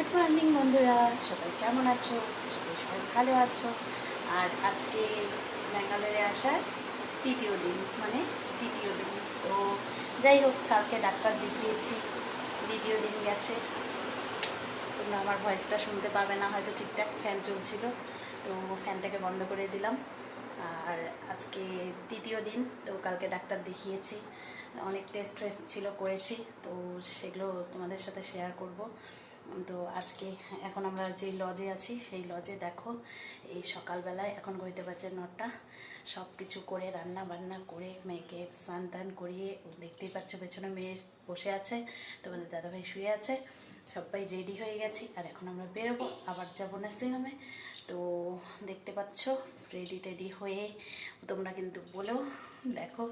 Good morning বন্ধুরা, সবাই কেমন আছো? সবাই সবাই ভালো আছো। আর আজকে ব্যাঙ্গালোরে আসার তৃতীয় দিন মানে তৃতীয় দিন। তো যাই হোক, কালকে ডাক্তার দেখিয়েছি, দ্বিতীয় দিন গেছে। তোমরা আমার ভয়েসটা শুনতে পাবে না, হয়তো ঠিকঠাক ফ্যান চলছিল, তো ফ্যানটাকে বন্ধ করে দিলাম। আর আজকে তৃতীয় দিন, তো কালকে ডাক্তার দেখিয়েছি। অনেক টেস্ট ফেস্ট ছিল করেছি, তো সেগুলো তোমাদের সাথে শেয়ার করব। তো আজকে এখন আমরা যে লজে আছি, সেই লজে দেখো, এই সকালবেলায় এখন গইতে পারছে নটা সব কিছু করে রান্না বান্না করে, মেয়েকে স্নান টান করিয়ে দেখতেই পাচ্ছ পেছনে মেয়ে বসে আছে, তোমাদের দাদাভাই শুয়ে আছে, সবাই রেডি হয়ে গেছি, আর এখন আমরা বেরোবো, আবার যাব নার্সিংহোমে তো দেখতে পাচ্ছ রেডি টেডি হয়ে তোমরা কিন্তু বলো, দেখো,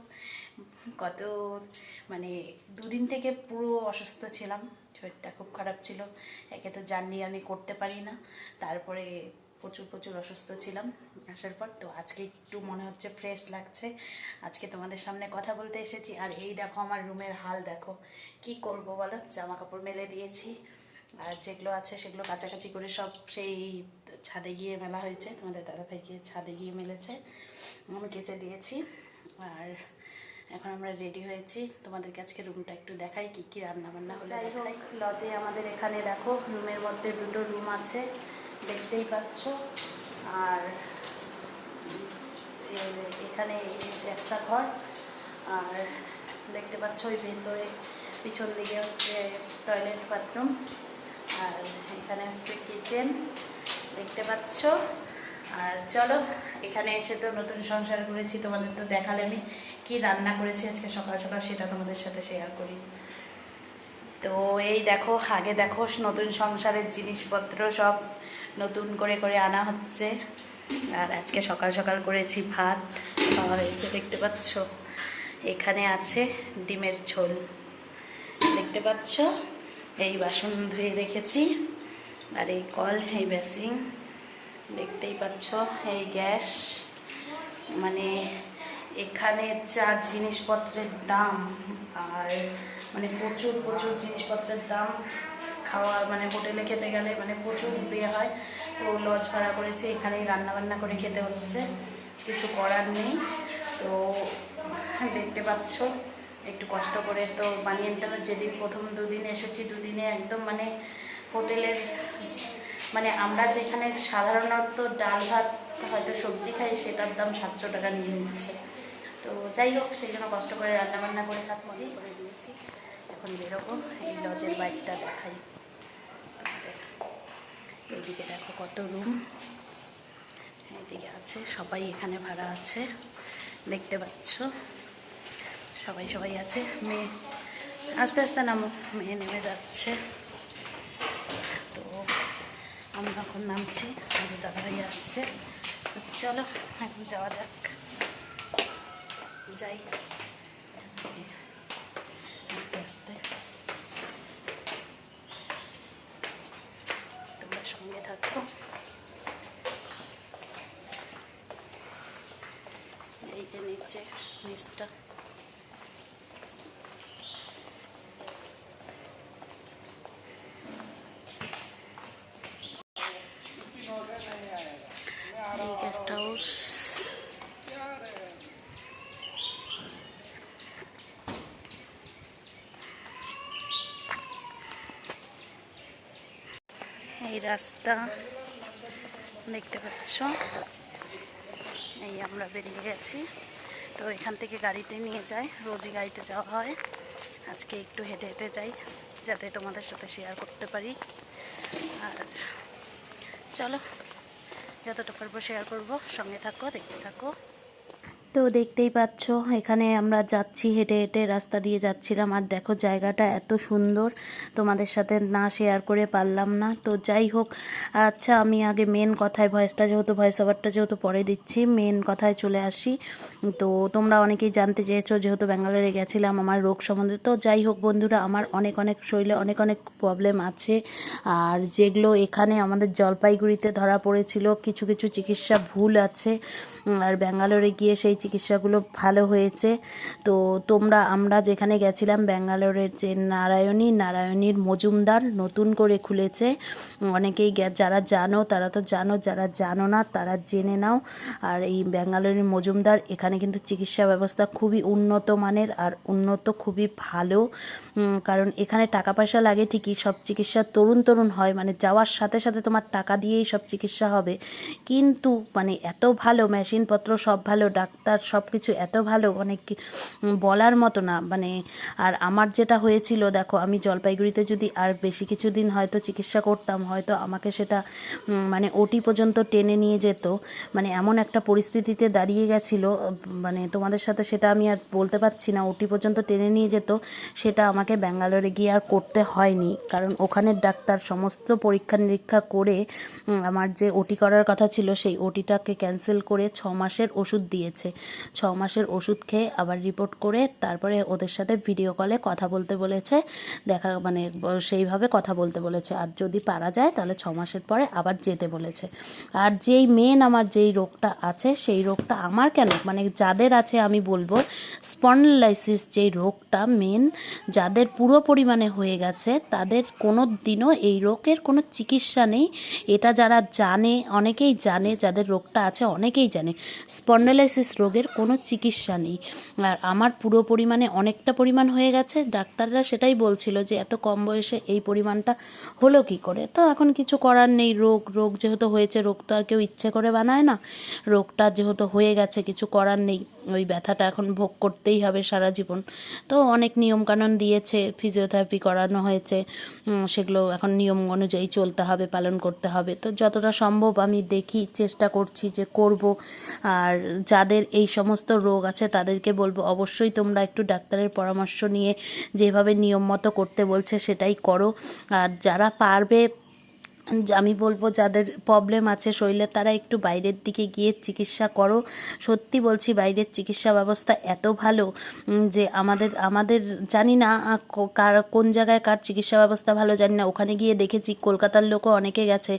কত মানে দুদিন থেকে পুরো অসুস্থ ছিলাম। শরীরটা খুব খারাপ ছিল। একে তো জার্নি আমি করতে পারি না। তারপরে প্রচুর প্রচুর অসুস্থ ছিলাম আসার পর। তো আজকে একটু মনে হচ্ছে ফ্রেশ লাগছে। আজকে তোমাদের সামনে কথা বলতে এসেছি। আর এই দেখো আমার রুমের হাল দেখো। কি করব বলো? জামা কাপড় মেলে দিয়েছি। আর যেগুলো আছে সেগুলো কাছাকাছি করে সব সেই ছাদে গিয়ে মেলা হয়েছে। তোমাদের দাদাভাই গিয়ে ছাদে গিয়ে মেলেছে। আমি কেচে দিয়েছি। আর এখন আমরা রেডি হয়েছি। তোমাদেরকে আজকে রুমটা একটু দেখাই কি কি রান্না বান্না হলে। যাই হোক লজে আমাদের এখানে দেখো রুমের মধ্যে দুটো রুম আছে, দেখতেই পাচ্ছ। আর এখানে একটা ঘর, আর দেখতে পাচ্ছ ওই ভেতরে, পিছন দিকে হচ্ছে টয়লেট বাথরুম আর এখানে হচ্ছে কিচেন দেখতে পাচ্ছ। আর চলো, এখানে এসে তো নতুন সংসার করেছি, তোমাদের তো দেখালে আমি কি রান্না করেছি আজকে সকাল সকাল, সেটা তোমাদের সাথে শেয়ার করি। তো এই দেখো, আগে দেখো নতুন সংসারের জিনিসপত্র সব নতুন করে করে আনা হচ্ছে। আর আজকে সকাল সকাল করেছি ভাত, খাওয়া হয়েছে, দেখতে পাচ্ছ? এখানে আছে ডিমের ঝোল। দেখতে পাচ্ছ? এই বাসন ধুয়ে রেখেছি। আর এই কল, এই বেসিং দেখতেই পাচ্ছ, এই গ্যাস। মানে এখানে যা জিনিসপত্রের দাম, আর মানে প্রচুর প্রচুর জিনিসপত্রের দাম। খাওয়া মানে হোটেলে খেতে গেলে মানে প্রচুর বিয়ে হয়। তো লজ ভাড়া করেছে, এখানেই রান্না বান্না করে খেতে হচ্ছে। কিছু করার নেই। তো দেখতে পাচ্ছ, একটু কষ্ট করে তো বানিয়ে নিতে হবে। যেদিন প্রথম দুদিন এসেছি, দুদিনে একদম মানে হোটেলের মানে আমরা যেখানে সাধারণত ডাল ভাত হয়তো সবজি খাই, সেটার দাম সাতশো টাকা নিয়ে নিচ্ছে। তো যাই হোক, সেই জন্য কষ্ট করে রান্না বান্না করে খাচ্ছি। করে দিয়েছি এখন বেরোবো, এই লজের বাইকটা দেখাই। এইদিকে দেখো কত রুম। এইদিকে আছে, সবাই এখানে ভাড়া আছে, দেখতে পাচ্ছ? সবাই সবাই আছে, মেয়ে। আস্তে আস্তে নামো, মেয়ে নেমে যাচ্ছে। আমরা এখন নামছি আমাদের দাদাভাই আসছে। চলো, এখন যাওয়া যাক। যাই। আস্তে আস্তে। তোমরা সঙ্গে থাকো। এই যে নিচে, নিচটা এই হাউস এই রাস্তা দেখতে পাচ্ছ। এই আমরা বেরিয়ে গেছি। তো এখান থেকে গাড়িতে নিয়ে যায় রোজই গাড়িতে যাওয়া হয়। আজকে একটু হেঁটে হেঁটে যাই, যাতে তোমাদের সাথে শেয়ার করতে পারি। আর চলো। যতটা পারব শেয়ার করব। সঙ্গে থাকো দেখতে থাকো। তো দেখতেই পাচ্ছ, এখানে আমরা যাচ্ছি, হেঁটে হেঁটে রাস্তা দিয়ে যাচ্ছিলাম। আর দেখো জায়গাটা এত সুন্দর, তোমাদের সাথে না শেয়ার করে পারলাম না। তো যাই হোক আচ্ছা আমি আগে মেন কথায় ভয়েসটা যেহেতু ভয়েস ওভারটা যেহেতু পরে দিচ্ছি মেন কথায় চলে আসি। তো তোমরা অনেকেই জানতে চেয়েছো, যেহেতু ব্যাঙ্গালোরে গেছিলাম আমার রোগ সম্বন্ধে। তো যাই হোক বন্ধুরা, আমার অনেক অনেক শরীরে অনেক অনেক প্রবলেম আছে। আর যেগুলো এখানে আমাদের জলপাইগুড়িতে ধরা পড়েছিল, কিছু কিছু চিকিৎসা ভুল আছে। আর ব্যাঙ্গালোরে গিয়ে সেই চিকিৎসাগুলো ভালো হয়েছে। তো তোমরা, আমরা যেখানে গেছিলাম ব্যাঙ্গালোরের যে নারায়ণী, নারায়ণীর মজুমদার নতুন করে খুলেছে। অনেকেই যারা জানো, তারা তো জানো, যারা জানো না, তারা জেনে নাও। আর এই ব্যাঙ্গালোরের মজুমদার এখানে কিন্তু চিকিৎসা ব্যবস্থা খুবই উন্নত মানের আর উন্নত খুবই ভালো। কারণ এখানে টাকা পয়সা লাগে ঠিকই, সব চিকিৎসা তরুণ তরুণ হয় মানে যাওয়ার সাথে সাথে তোমার টাকা দিয়েই সব চিকিৎসা হবে। কিন্তু মানে এত ভালো, মেশিনপত্র সব ভালো, ডাক্তার সব কিছু এত ভালো অনেক বলার মতো না। মানে আর আমার যেটা হয়েছিল, দেখো, আমি জলপাইগুড়িতে যদি আর বেশি কিছুদিন হয়তো চিকিৎসা করতাম, হয়তো আমাকে সেটা মানে ওটি পর্যন্ত টেনে নিয়ে যেত। মানে এমন একটা পরিস্থিতিতে দাঁড়িয়ে গেছিল মানে তোমাদের সাথে সেটা আমি আর বলতে পারছি না, ওটি পর্যন্ত টেনে নিয়ে যেত, সেটা আমাকে ব্যাঙ্গালোরে গিয়ে আর করতে হয়নি। কারণ ওখানের ডাক্তার সমস্ত পরীক্ষা নিরীক্ষা করে আমার যে ওটি করার কথা ছিল, সেই ওটিটাকে ক্যান্সেল করে ছ মাসের ওষুধ দিয়েছে। ছ মাসের ওষুধ খেয়ে আবার রিপোর্ট করে তারপরে ওদের সাথে ভিডিও কলে কথা বলতে বলেছে। দেখা মানে সেইভাবে কথা বলতে বলেছে। আর যদি পারা যায়, তাহলে ছ মাসের পরে আবার যেতে বলেছে। আর যেই মেন আমার যেই রোগটা আছে, সেই রোগটা আমার কেন? মানে যাদের আছে, আমি বলব স্পন্ডলাইসিস যেই রোগটা মেন যাদের পুরো পরিমাণে হয়ে গেছে, তাদের কোনো দিনও এই রোগের কোনো চিকিৎসা নেই। এটা যারা জানে, অনেকেই জানে, যাদের রোগটা আছে, অনেকেই জানে। স্পন্ডলাইসিস রোগের কোনো চিকিৎসা নেই। আর আমার পুরো পরিমাণে অনেকটা পরিমাণ হয়ে গেছে। ডাক্তাররা সেটাই বলছিল যে, এত কম বয়সে এই পরিমাণটা হলো কি করে? তো এখন কিছু করার নেই। রোগ রোগ যেহেতু হয়েছে, রোগ তো আর কেউ ইচ্ছে করে বানায় না। রোগটা যেহেতু হয়ে গেছে, কিছু করার নেই। ওই ব্যথাটা এখন ভোগ করতেই হবে সারা জীবন। তো অনেক নিয়মকানুন দিয়েছে ফিজিওথেরাপি করানো হয়েছে সেগুলো এখন নিয়ম অনুযায়ী চলতে হবে, পালন করতে হবে। তো যতটা সম্ভব আমি দেখি, চেষ্টা করছি যে করব। আর যাদের এই সমস্ত রোগ আছে, তাদেরকে বলব অবশ্যই তোমরা একটু ডাক্তারের পরামর্শ নিয়ে যেভাবে নিয়ম মতো করতে বলছে সেটাই করো। আর যারা পারবে আমি বলব, যাদের প্রবলেম আছে শরীরে, তারা একটু বাইরের দিকে গিয়ে চিকিৎসা করো। সত্যি বলছি, বাইরের চিকিৎসা ব্যবস্থা এত ভালো যে আমাদের আমাদের জানি না কার, কোন জায়গায় কার চিকিৎসা ব্যবস্থা ভালো জানি না। ওখানে গিয়ে দেখেছি, কলকাতার লোকও অনেকে গেছে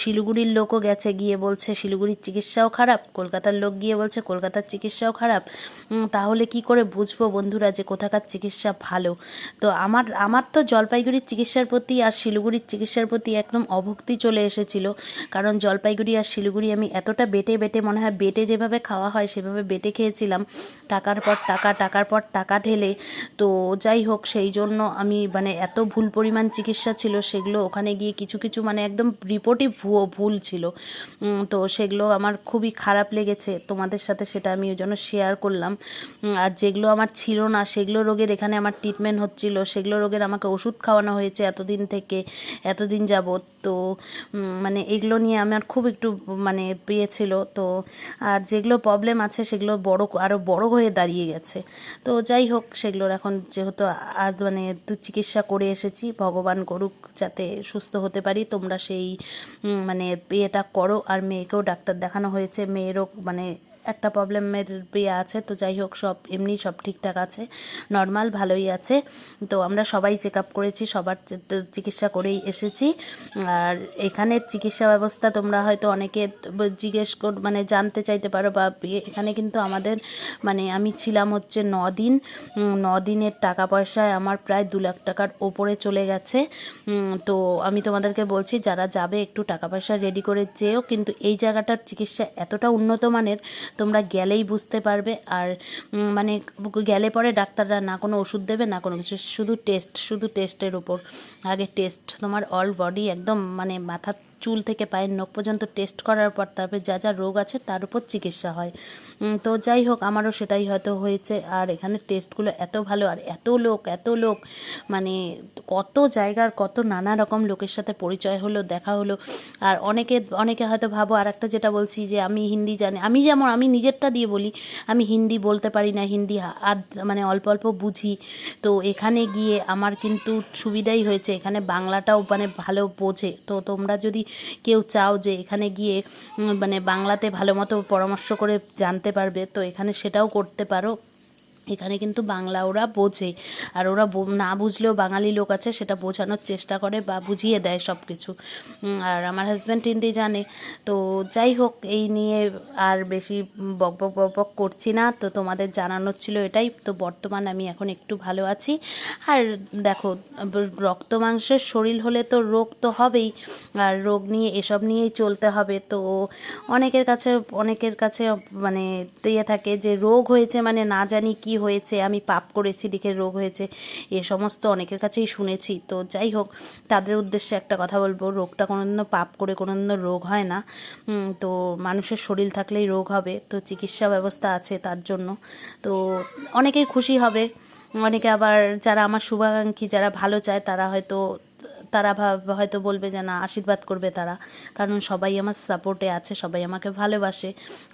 শিলিগুড়ির লোকও গেছে, গিয়ে বলছে শিলিগুড়ির চিকিৎসাও খারাপ, কলকাতার লোক গিয়ে বলছে কলকাতার চিকিৎসাও খারাপ। তাহলে কি করে বুঝব বন্ধুরা যে কোথাকার চিকিৎসা ভালো? তো আমার আমার তো জলপাইগুড়ির চিকিৎসার প্রতি আর শিলিগুড়ির চিকিৎসার প্রতি একদম অভক্তি চলে এসেছিল। কারণ জলপাইগুড়ি আর শিলিগুড়ি আমি এতটা বেটে বেটে মনে হয় বেটে যেভাবে খাওয়া হয় সেভাবে বেটে খেয়েছিলাম। টাকার পর টাকা, টাকার পর টাকা ঢেলে। তো যাই হোক, সেই জন্য আমি মানে এত ভুল পরিমাণ চিকিৎসা ছিল সেগুলো ওখানে গিয়ে কিছু কিছু মানে একদম রিপোর্টই ভুয়ো ভুল ছিল। তো সেগুলো আমার খুবই খারাপ লেগেছে। তোমাদের সাথে সেটা আমি ওই জন্য শেয়ার করলাম। আর যেগুলো আমার ছিল না, সেগুলো রোগের এখানে আমার ট্রিটমেন্ট হচ্ছিল। সেগুলো রোগের আমাকে ওষুধ খাওয়ানো হয়েছে এতদিন থেকে, এতদিন যাবৎ। তো মানে এগুলো নিয়ে আমার খুব একটু মানে পেয়ে ছিল। তো, আর যেগুলো প্রবলেম আছে সেগুলো বড় আরও বড় হয়ে দাঁড়িয়ে গেছে। তো যাই হোক, সেগুলোর এখন যেহেতু আজ মানে চিকিৎসা করে এসেছি, ভগবান করুক যাতে সুস্থ হতে পারি, তোমরা সেই মানে ইয়েটা করো। আর মেয়েকেও ডাক্তার দেখানো হয়েছে, মেয়েরও মানে একটা প্রবলেমের ইয়ে আছে, তো যাই হোক সব, এমনি সব ঠিকঠাক আছে নর্মাল ভালোই আছে। তো আমরা সবাই চেক আপ করেছি, সবার চিকিৎসা করেই এসেছি। আর এখানের চিকিৎসা ব্যবস্থা তোমরা হয়তো অনেকে জিজ্ঞেস কর মানে জানতে চাইতে পারো বা ইয়ে- এখানে কিন্তু আমাদের মানে আমি ছিলাম হচ্ছে ন দিন ন দিনের টাকা পয়সায় আমার প্রায় দু লাখ টাকার ওপরে চলে গেছে। তো আমি তোমাদেরকে বলছি, যারা যাবে একটু টাকা পয়সা রেডি করে যেও, কিন্তু এই জায়গাটার চিকিৎসা এতটা উন্নত মানের তোমরা গেলেই বুঝতে পারবে আর মানে গেলে পরে ডাক্তাররা না কোনো ওষুধ দেবে, না কোনো কিছু, শুধু টেস্ট শুধু টেস্টের উপর। আগে টেস্ট তোমার অল বডি একদম মানে মাথার চুল থেকে পায়ের নখ পর্যন্ত টেস্ট করার পর তারপরে যা যা রোগ আছে তার উপর চিকিৎসা হয়। তো যাই হোক, আমারও সেটাই হয়তো হয়েছে। আর এখানে টেস্টগুলো এত ভালো, আর এত লোক এত লোক। মানে কত জায়গার, কত নানা রকম লোকের সাথে পরিচয় হলো, দেখা হলো। আর অনেকে অনেকে হয়তো ভাবো আর একটা যেটা বলছি যে, আমি হিন্দি জানি। আমি যেমন, আমি নিজেরটা দিয়ে বলি, আমি হিন্দি বলতে পারি না, হিন্দি আধ মানে অল্প অল্প বুঝি। তো এখানে গিয়ে আমার কিন্তু সুবিধাই হয়েছে। এখানে বাংলাটাও মানে ভালো বোঝে। তো তোমরা যদি কেউ চাও যে, এখানে গিয়ে মানে বাংলাতে ভালো মতো পরামর্শ করে জানতে পারবে তো এখানে সেটাও করতে পারো। এখানে কিন্তু বাংলা ওরা বোঝে। আর ওরা না বুঝলেও বাঙালি লোক আছে, সেটা বোঝানোর চেষ্টা করে বা বুঝিয়ে দেয় সব কিছু আর আমার হাজব্যান্ড হিন্দি জানে। তো যাই হোক, এই নিয়ে আর বেশি বক বক বক বক করছি না। তো তোমাদের জানানোর ছিল এটাই। তো বর্তমান আমি এখন একটু ভালো আছি। আর দেখো রক্ত মাংসের শরীর হলে তো রোগ তো হবেই। আর রোগ নিয়ে, এসব নিয়েই চলতে হবে। তো অনেকের কাছে অনেকের কাছে মানে ইয়ে থাকে যে রোগ হয়েছে মানে না জানি কি হয়েছে, আমি পাপ করেছি, দিকের রোগ হয়েছে, এ সমস্ত অনেকের কাছেই শুনেছি। তো যাই হোক, তাদের উদ্দেশ্যে একটা কথা বলব, রোগটা কোনোদিনও পাপ করে কোনোদিনও রোগ হয় না। তো মানুষের শরীর থাকলেই রোগ হবে, তো চিকিৎসা ব্যবস্থা আছে তার জন্য। তো অনেকেই খুশি হবে, অনেকে আবার যারা আমার শুভাকাঙ্ক্ষী, যারা ভালো চায়, তারা হয়তো তারা হয়তো বলবে যে না, আশীর্বাদ করবে তারা। কারণ সবাই আমার সাপোর্টে আছে, সবাই আমাকে ভালোবাসে।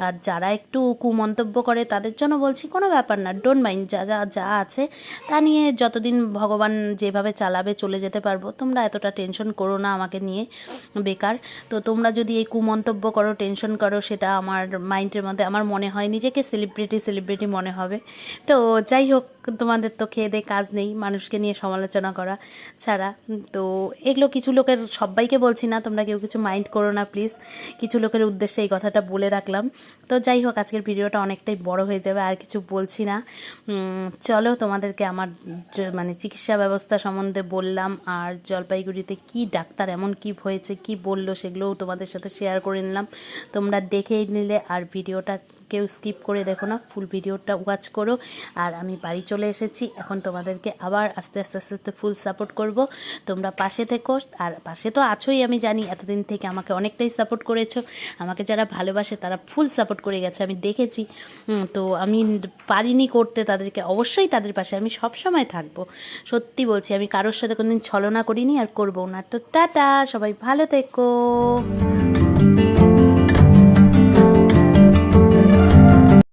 আর যারা একটু কুমন্তব্য করে, তাদের জন্য বলছি কোনো ব্যাপার না ডোন্ট মাইন্ড যা যা যা আছে, তা নিয়ে যতদিন ভগবান যেভাবে চালাবে চলে যেতে পারব, তোমরা এতটা টেনশন করো না আমাকে নিয়ে, বেকার। তো তোমরা যদি এই কুমন্তব্য করো টেনশন করো, সেটা আমার মাইন্ডের মধ্যে, আমার মনে হয় নিজেকে সেলিব্রিটি সেলিব্রিটি মনে হবে। তো যাই হোক, তোমাদের তো খেয়ে দিয়ে কাজ নেই, মানুষকে নিয়ে সমালোচনা করা ছাড়া। তো এগুলো কিছু লোকের সবাইকে বলছি না, তোমরা কেউ কিছু মাইন্ড করো না প্লিজ কিছু লোকের উদ্দেশ্যে এই কথাটা বলে রাখলাম। তো যাই হোক, আজকের ভিডিওটা অনেকটাই বড় হয়ে যাবে, আর কিছু বলছি না। চলো তোমাদেরকে আমার মানে চিকিৎসা ব্যবস্থা সম্বন্ধে বললাম, আর জলপাইগুড়িতে কি ডাক্তার, এমন কি হয়েছে, কি বলল, সেগুলোও তোমাদের সাথে শেয়ার করে নিলাম। তোমরা দেখেই নিলে, আর ভিডিওটা কেউ স্কিপ করে দেখো না ফুল ভিডিওটা ওয়াচ করো। আর আমি বাড়ি চলে এসেছি, এখন তোমাদেরকে আবার আস্তে আস্তে আস্তে আস্তে ফুল সাপোর্ট করব। তোমরা পাশে থেকো, আর পাশে তো আছোই আমি জানি, এতদিন থেকে আমাকে অনেকটাই সাপোর্ট করেছ। আমাকে যারা ভালোবাসে তারা ফুল সাপোর্ট করে গেছে, আমি দেখেছি। তো আমি পারিনি করতে, তাদেরকে অবশ্যই তাদের পাশে আমি সব সময় থাকব। সত্যি বলছি, আমি কারোর সাথে কোনোদিন ছলনা করিনি আর করব না। তো টাটা, সবাই ভালো থেকো।